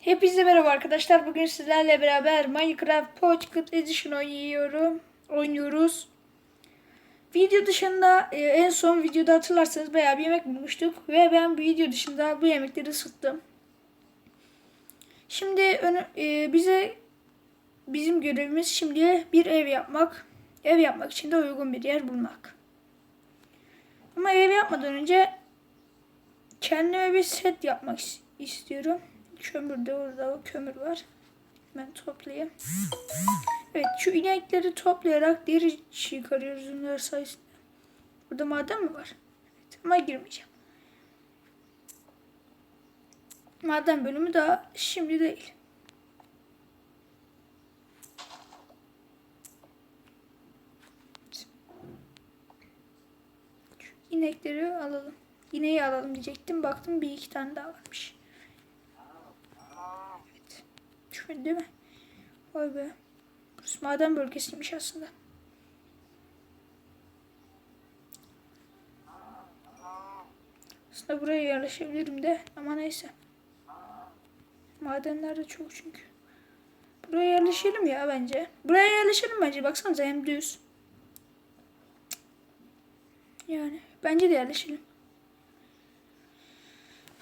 Hepinize merhaba arkadaşlar. Bugün sizlerle beraber Minecraft Pocket Edition oynuyorum. Oynuyoruz. Video dışında e, en son videoda hatırlarsanız bayağı bir yemek bulmuştuk. Ve ben bu video dışında bu yemekleri ısıttım. Şimdi e, bize bizim görevimiz şimdi bir ev yapmak. Ev yapmak için de uygun bir yer bulmak. Ama ev yapmadan önce kendime bir set yapmak is- istiyorum. Kömür de orada kömür var. Ben toplayayım. Evet şu inekleri toplayarak deri çıkarıyoruz bunlar sayesinde. Burada maden mi var? Evet, ama girmeyeceğim. Maden bölümü daha şimdi değil. Şu inekleri alalım. İneği alalım diyecektim. Baktım bir iki tane daha varmış. Evet. Şöyle değil mi? Vay be. Burası maden bölgesiymiş aslında. Aslında buraya yerleşebilirim de ama neyse. Madenler de çok çünkü. Buraya yerleşelim ya bence. Buraya yerleşelim bence. Baksanıza hem düz. Yani bence de yerleşelim.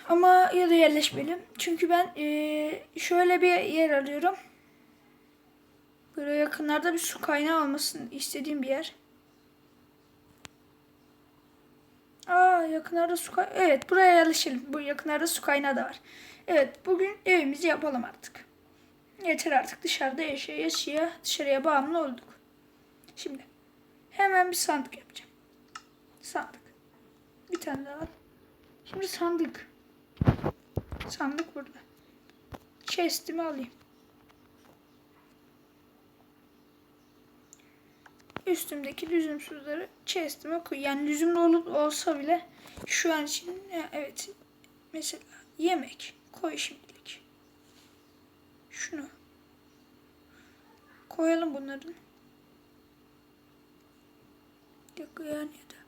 Ama ya da yerleşmeyelim. Çünkü ben eee, şöyle bir yer arıyorum. Böyle yakınlarda bir su kaynağı olmasını istediğim bir yer. Aa yakınlarda su kaynağı. Evet buraya yerleşelim. Bu yakınlarda su kaynağı da var. Evet bugün evimizi yapalım artık. Yeter artık dışarıda yaşaya yaşaya dışarıya bağımlı olduk. Şimdi hemen bir sandık yapacağım. Sandık. Bir tane daha. Şimdi sandık. Sandık burada. Chest'imi alayım. Üstümdeki lüzumsuzları chest'ime koy. Yani lüzumlu olup olsa bile şu an için evet mesela yemek koy şimdilik. Şunu koyalım bunların. Yok yani ya da.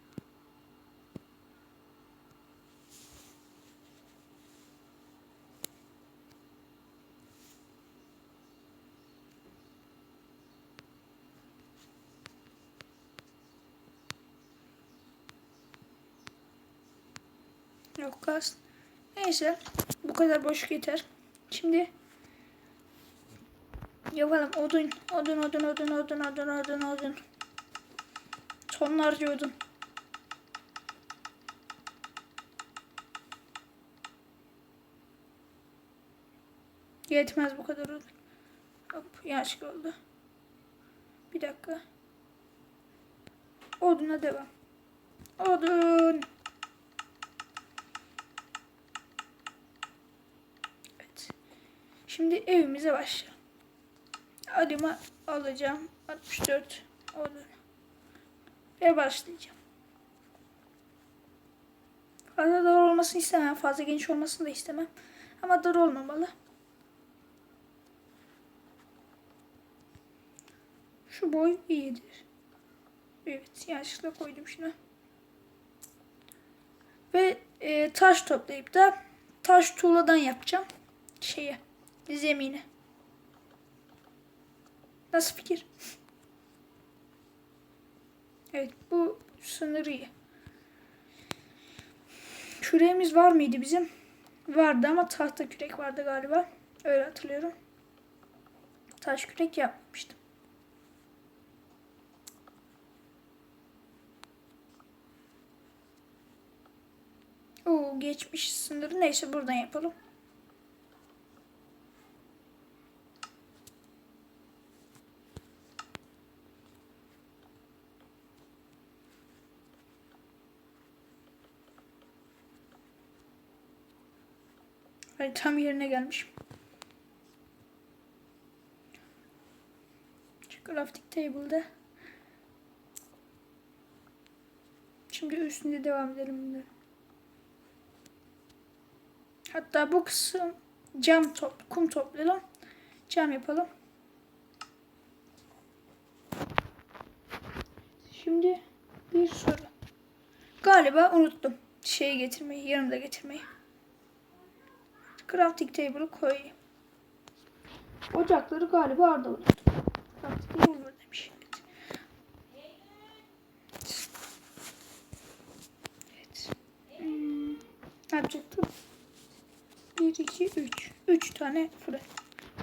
Yok gaz. Neyse. Bu kadar boşluk yeter. Şimdi yapalım. Odun, odun, odun, odun, odun, odun, odun, odun. Tonlarca odun. Yetmez bu kadar odun. Hop yanlışlıkla oldu. Bir dakika. Oduna devam. Odun. Evet. Şimdi evimize başlayalım. Adımı alacağım. 64 odun. Ve başlayacağım. Fazla dar olmasını istemem. Fazla geniş olmasını da istemem. Ama dar olmamalı. Şu boy iyidir. Evet yanlışlıkla koydum şunu. Ve e, taş toplayıp da taş tuğladan yapacağım. Şeye zemini. Nasıl fikir? Evet bu sınır iyi. Küreğimiz var mıydı bizim? Vardı ama tahta kürek vardı galiba. Öyle hatırlıyorum. Taş kürek yapmamıştım. Oo geçmiş sınırı. Neyse buradan yapalım. Ay, tam yerine gelmiş. Crafting table'da. Şimdi üstünde devam edelim bunları. Hatta bu kısım cam top, kum toplayalım. Cam yapalım. Şimdi bir soru. Galiba unuttum şeyi getirmeyi, yanımda getirmeyi. Crafting table'ı koyayım. Ocakları galiba Arda unuttu. Artık ne olur demiş. Evet. Hmm, ne yapacaktım? 1, 2, 3. 3 tane fırın.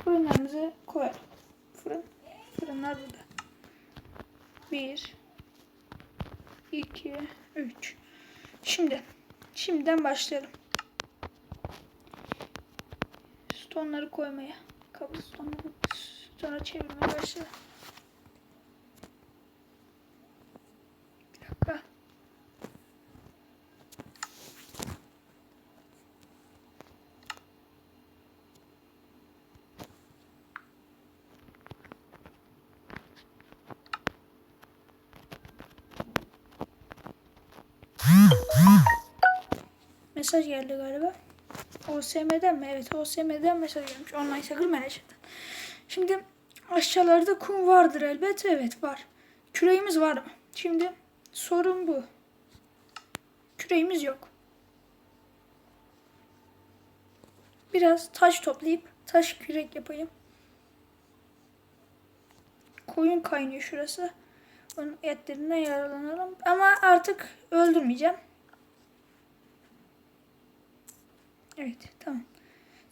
Fırınlarımızı koyalım. Fırın. Fırınlar burada. 1, 2, 3. Şimdi. Şimdiden başlayalım. Stonları koymaya. Kablo stonları sonra çevirmeye başlayalım. Bir dakika. Mesaj geldi galiba. OSM'den mi? Evet OSM'den mesaj gelmiş. Online Soccer Manager'dan. Şimdi aşağılarda kum vardır elbet. Evet var. Küreğimiz var mı? Şimdi sorun bu. Küreğimiz yok. Biraz taş toplayıp taş kürek yapayım. Koyun kaynıyor şurası. Onun etlerinden yararlanalım. Ama artık öldürmeyeceğim. Evet tamam.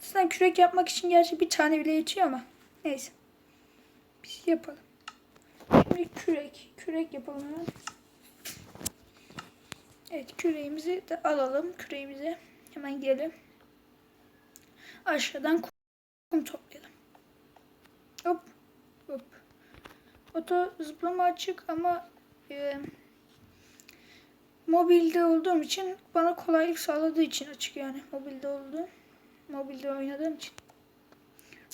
Zaten kürek yapmak için gerçi bir tane bile yetiyor ama. Neyse. Biz yapalım. Şimdi kürek. Kürek yapalım hemen. Evet küreğimizi de alalım. Küreğimizi hemen gidelim. Aşağıdan kum toplayalım. Hop. Hop. Oto zıplama açık ama e, mobilde olduğum için bana kolaylık sağladığı için açık yani mobilde olduğum mobilde oynadığım için.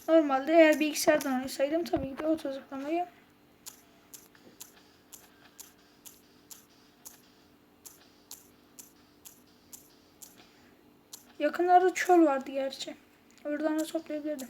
Normalde eğer bilgisayardan oynasaydım tabii ki de oto zıplamayı Yakınlarda çöl vardı gerçi. Oradan da toplayabilirdim.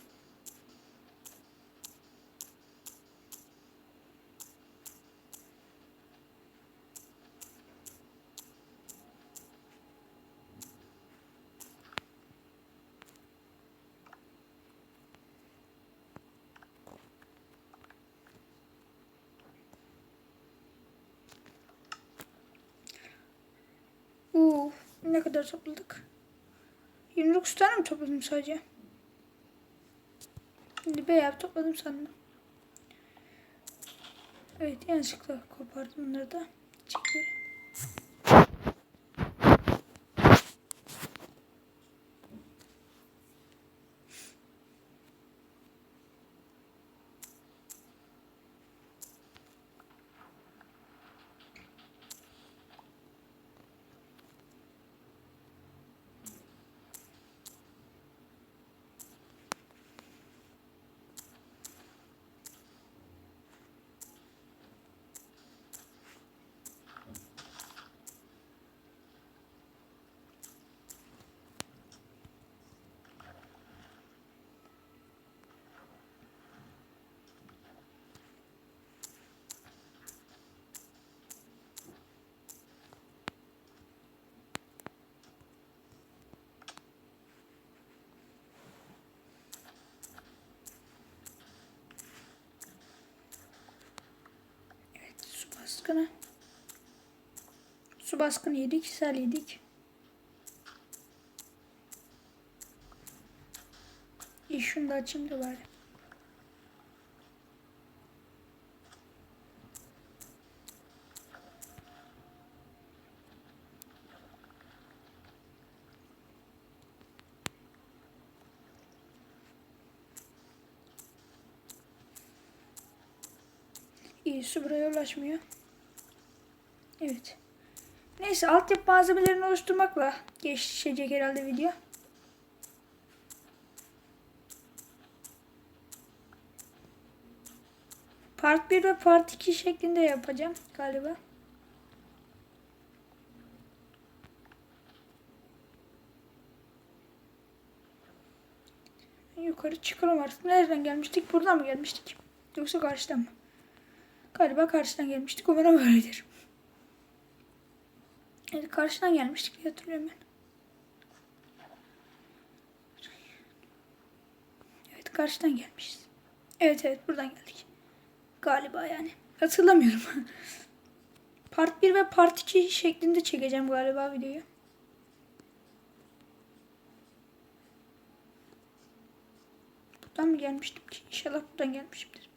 Ne kadar topladık? 29 tane mi topladım sadece? Şimdi bayağı topladım sandım. Evet yanlışlıkla kopardım bunları da. Çekleri. Su baskını. Su baskını yedik, sel yedik. İyi şunu da açayım da bari. İyi su buraya ulaşmıyor. Evet. Neyse altyapı malzemelerini oluşturmakla geçecek herhalde video. Part 1 ve Part 2 şeklinde yapacağım galiba. Yukarı çıkalım artık. Nereden gelmiştik? Buradan mı gelmiştik? Yoksa karşıdan mı? Galiba karşıdan gelmiştik. Umarım öyledir. Evet karşıdan gelmiştik diye hatırlıyorum ben. Evet karşıdan gelmişiz. Evet evet buradan geldik. Galiba yani. Hatırlamıyorum. part 1 ve part 2 şeklinde çekeceğim galiba videoyu. Buradan mı gelmiştim ki? İnşallah buradan gelmişimdir.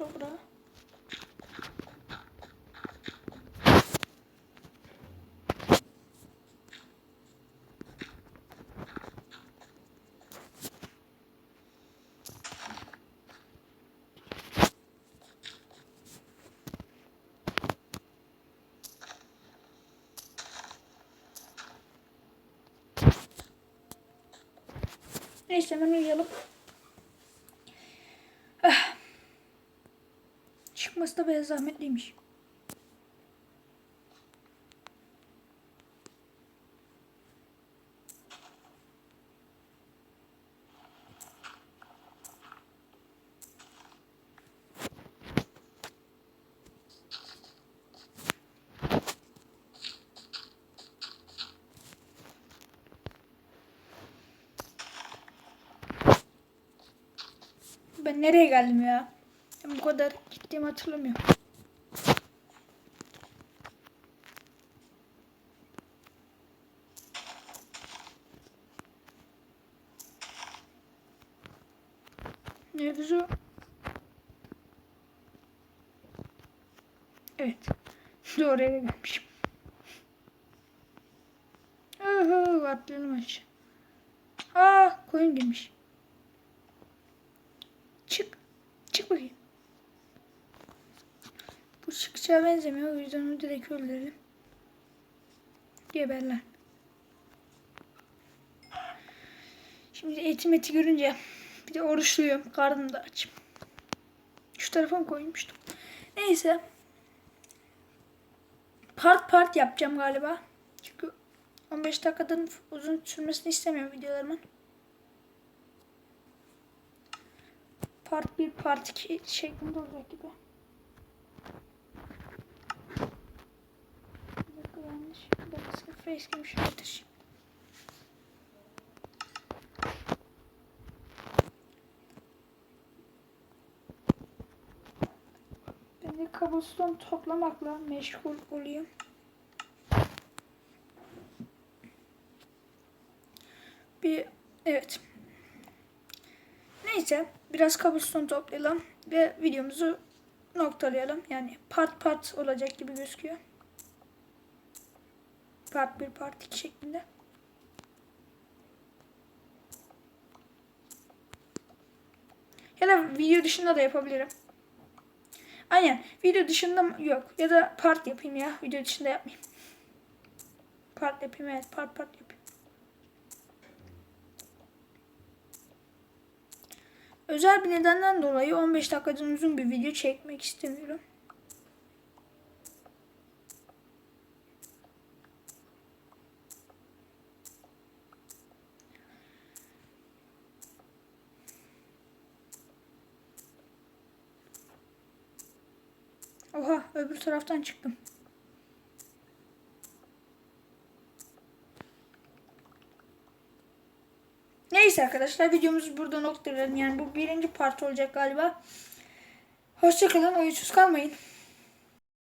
Toprağa. Neyse hemen uyuyalım. Çıkması da biraz zahmetliymiş. Ben nereye geldim ya? Ben bu kadar gittiğimi hatırlamıyorum. Mevzu Evet. Doğru eve gelmişim. Oho, atlayalım aşağı. Aa, koyun girmiş. Çık. Çık bakayım. Bu çıkacağı benzemiyor. O yüzden onu direkt öldürelim. Geberler. Şimdi eti meti görünce bir de oruçluyum. Karnım da aç. Şu tarafa mı koymuştum? Neyse. Part part yapacağım galiba. Çünkü 15 dakikadan uzun sürmesini istemiyorum videolarımın. Part 1, Part 2 şeklinde olacak gibi. Bir dakika yanlış. Gibi şöyle taşıyayım. Ben de cobblestone toplamakla meşgul olayım. Bir evet. Neyse biraz cobblestone toplayalım ve videomuzu noktalayalım. Yani part part olacak gibi gözüküyor. Part 1 part 2 şeklinde. Ya da video dışında da yapabilirim. Aynen video dışında mı- yok ya da part yapayım ya video dışında yapmayayım. Part yapayım evet part part yapayım. Özel bir nedenden dolayı 15 dakikadan uzun bir video çekmek istemiyorum. Öbür taraftan çıktım. Neyse arkadaşlar videomuzu burada noktalayalım. Yani bu birinci part olacak galiba. Hoşçakalın. Oyunsuz kalmayın.